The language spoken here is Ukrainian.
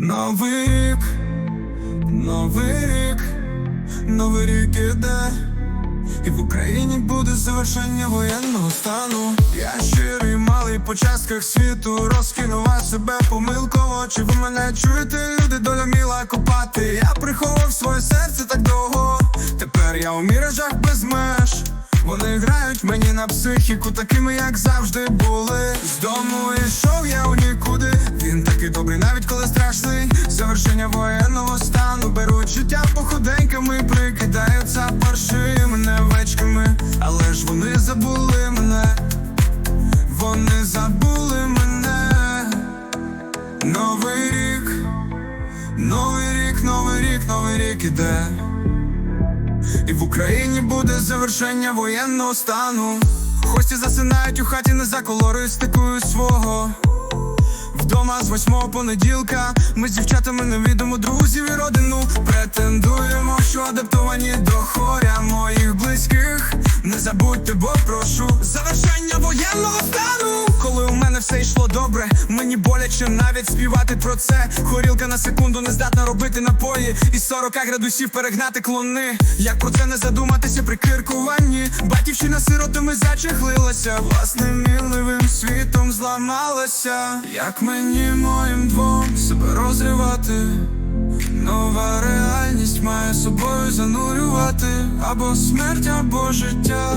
Новий рік, новий рік, новий рік іде, і в Україні буде завершення воєнного стану. Я щирий малий по частках світу, розкинув себе помилково. Чи ви мене чуєте, люди доля міла копати? Я приховав своє серце так довго. Тепер я у міражах без меж. Вони грають мені на психіку, такими як завжди були. З дому йшов я у нікуди. Він такий добрий, навіть коли страшний. Завершення воєнного стану беруть життя походеньками, прикидаються паршивими невечками. Але ж вони забули мене, вони забули мене. Новий рік, новий рік, новий рік, новий рік іде. І в Україні буде завершення воєнного стану. Гості засинають у хаті не за колористикою свого. Вдома з восьмого понеділка ми з дівчатами невідомо друзів і родину претендуємо, що адаптовані до хоря моїх близьких. Не забудьте, бо прошу завершення воєнного стану. Коли у мене все йшло добре, мені боляче навіть співати про це. Хорілка на секунду не здатна робити напої і 40 градусів перегнати клони. Як про це не задуматися при киркуванні? Батьківщина сиротами зачехлилася, власним міливим світом зламалася. Як мені моїм двом себе розривати? Нова реальність має собою занурювати або смерть, або життя.